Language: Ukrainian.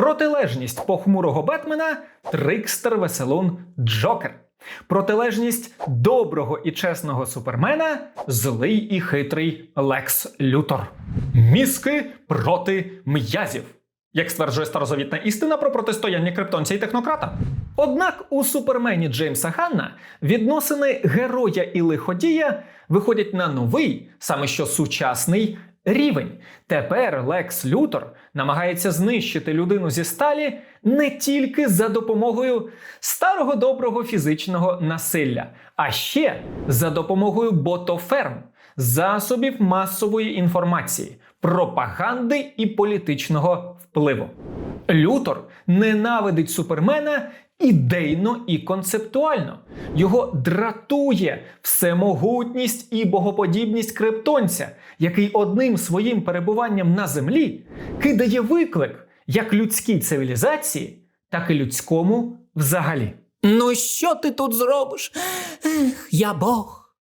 Протилежність похмурого Бетмена Трикстер Веселун Джокер. Протилежність доброго і чесного супермена злий і хитрий Лекс Лютор. Мізки проти м'язів. Як стверджує старозавітна істина про протистояння криптонця і технократа. Однак у супермені Джеймса Ханна відносини героя і лиходія виходять на новий, саме що сучасний рівень. Тепер Лекс Лютор намагається знищити людину зі сталі не тільки за допомогою старого доброго фізичного насилля, а ще за допомогою ботоферм, засобів масової інформації, пропаганди і політичного впливу. Лютор ненавидить супермена ідейно і концептуально. Його дратує всемогутність і богоподібність криптонця, який одним своїм перебуванням на землі кидає виклик як людській цивілізації, так і людському взагалі. Ну що ти тут зробиш? Ех, я Бог.